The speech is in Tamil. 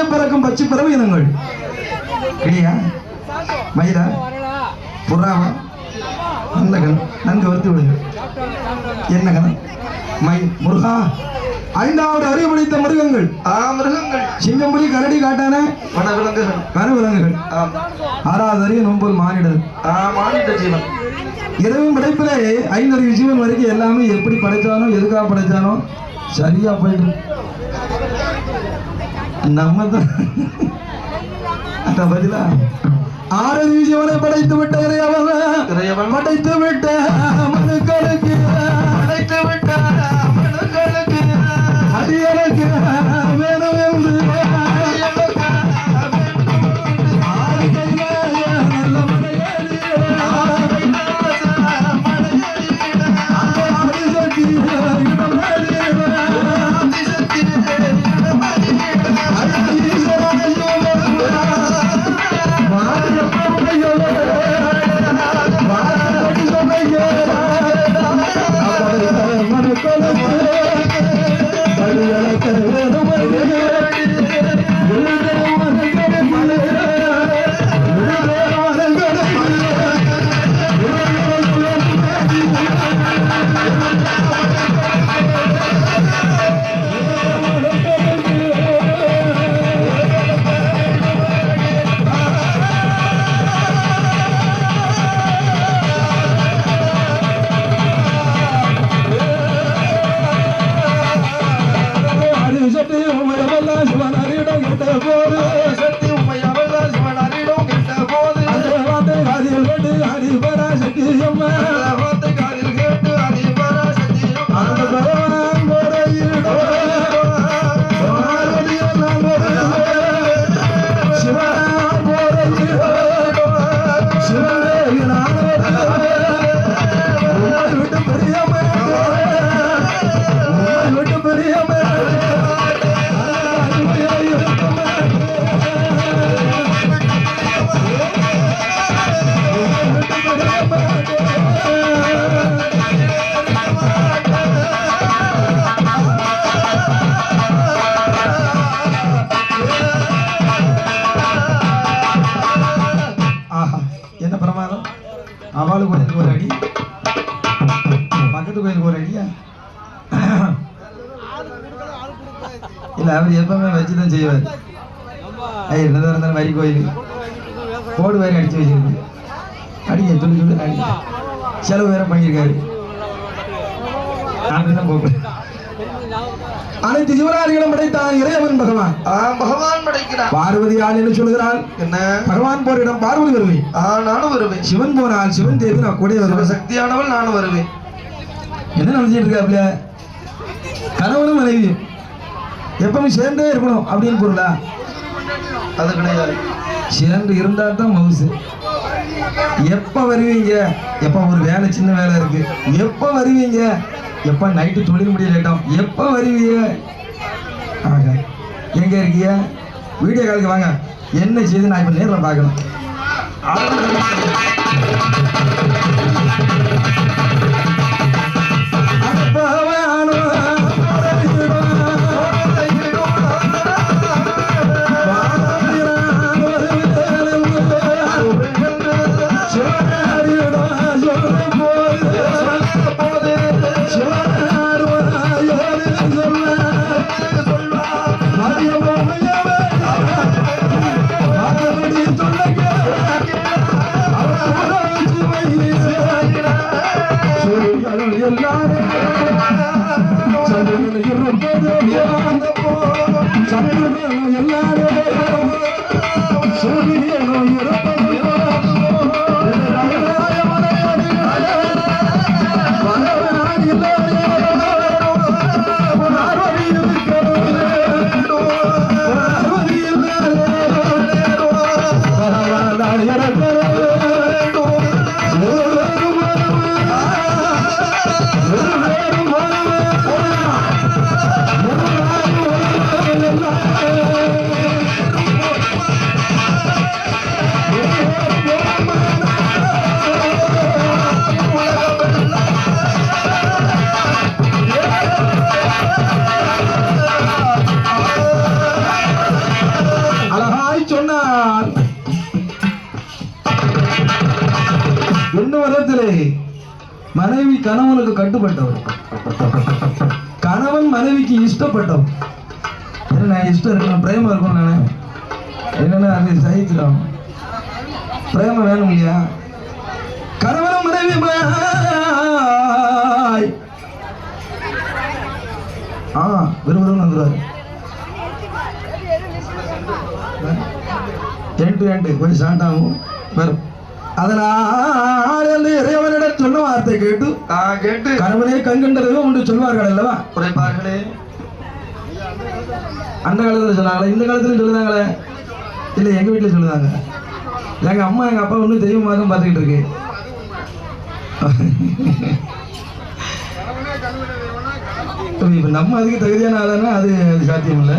உலகிலே பிறக்கும் பச்சை பிறவை இனங்கள். கிளியா? மயிலா புறாவா? நல்ல கணம். நன்கு வறுத்து விடுங்க என்ன கணம்? மயில் முருகா. ஐந்தாவது அறிவுபடைத்த மிருகங்கள். ஆ மிருகங்கள். சிங்கம்புலி கரடி காட்டான வனவிலங்குகள். கனவிலங்குகள் ஆம். ஆறாவது அறிவு நொம்பல் மானிடர். ஆ மானிட ஜீவன். இரவும் படைப்பிலே ஐந்தறிவு ஜீவன் வரைக்கும் எல்லாமே எப்படி படைச்சானோ எதுக்காக படைச்சானோ சரியா போயிட்டு அந்த பதிலா ஜீவனை படைத்து விட்ட இறையவன். படைத்து விட்ட மனுக்களுக்கு பக்கத்து கோயிலுக்கு ஒரு அடியா இல்ல அவர் எப்பவுமே வச்சுதான் செய்வார். ஐய் என்னதான் இருந்தாலும் வரி கோயில் கோடு வேற அடிச்சு வச்சிருக்கு. அடிங்க சொல்லி சொல்லி அடிங்க. செலவு வேற பண்ணியிருக்காரு. அப்படிதான் போகிறேன் அனைத்து ஜீவராதிகளும் படைத்தான் இறைவன் பகவான். பகவான் படைக்கிறான். பார்வதி ஆள் என்று சொல்கிறாள் என்ன? பகவான் போரிடம் பார்வதி வருவேன். ஆ நானும் வருவேன். சிவன் போனால் சிவன் தேவி நான் கூட வருவேன். சக்தியானவள் நானும் வருவேன். என்ன நினைச்சிட்டு இருக்காப்ல கணவனும் மனைவி. எப்பவும் சேர்ந்தே இருக்கணும் அப்படின்னு பொருளா? அது கிடையாது. சேர்ந்து இருந்தால் தான் மவுசு. எப்போ வருவீங்க? எப்போ ஒரு வேலை சின்ன வேலை இருக்கு. எப்போ வருவீங்க? எப்போ நைட்டு தொழில் முடிய லேட்டம் எப்போ வருவீங்க? ஆக எங்கே இருக்கீங்க வீடியோ காலுக்கு வாங்க. என்ன செய்து நான் இப்போ நேரில் பார்க்கணும். சந்திரன் இருப்பது சந்திரன் எல்லாரும் சூரியனும் இருப்பது காலத்திலே மனைவி கணவனுக்கு கட்டுப்பட்டவர் கணவன் மனைவிக்கு இஷ்டப்பட்டவர் ஏன்னா நான் இஷ்டம் இருக்கணும் பிரேமம் இருக்கும் நானே என்னன்னா அது சகிச்சிடும் பிரேமம் வேணும் இல்லையா கணவனும் மனைவி ஆ விறுவிறுன்னு வந்துடுவாரு எண்டு எண்டு கொஞ்சம் சாண்டாகும் வரும் அதனால் என்று இறைவனிடம் சொன்ன வார்த்தை கேட்டு கேட்டு. கணவனே கண்கண்டதும் ஒன்று சொல்வார்கள் அல்லவா குறைப்பார்களே அந்த காலத்துல சொன்னாங்களே? இந்த காலத்துலயும் சொல்லுதாங்களே? இல்லை எங்க வீட்டுல சொல்லுதாங்க. எங்க அம்மா எங்க அப்பா ஒன்றும் தெய்வமாக பார்த்துக்கிட்டு இருக்கு. இப்ப நம்ம அதுக்கு தகுதியான ஆளானா அது அது சாத்தியம் இல்லை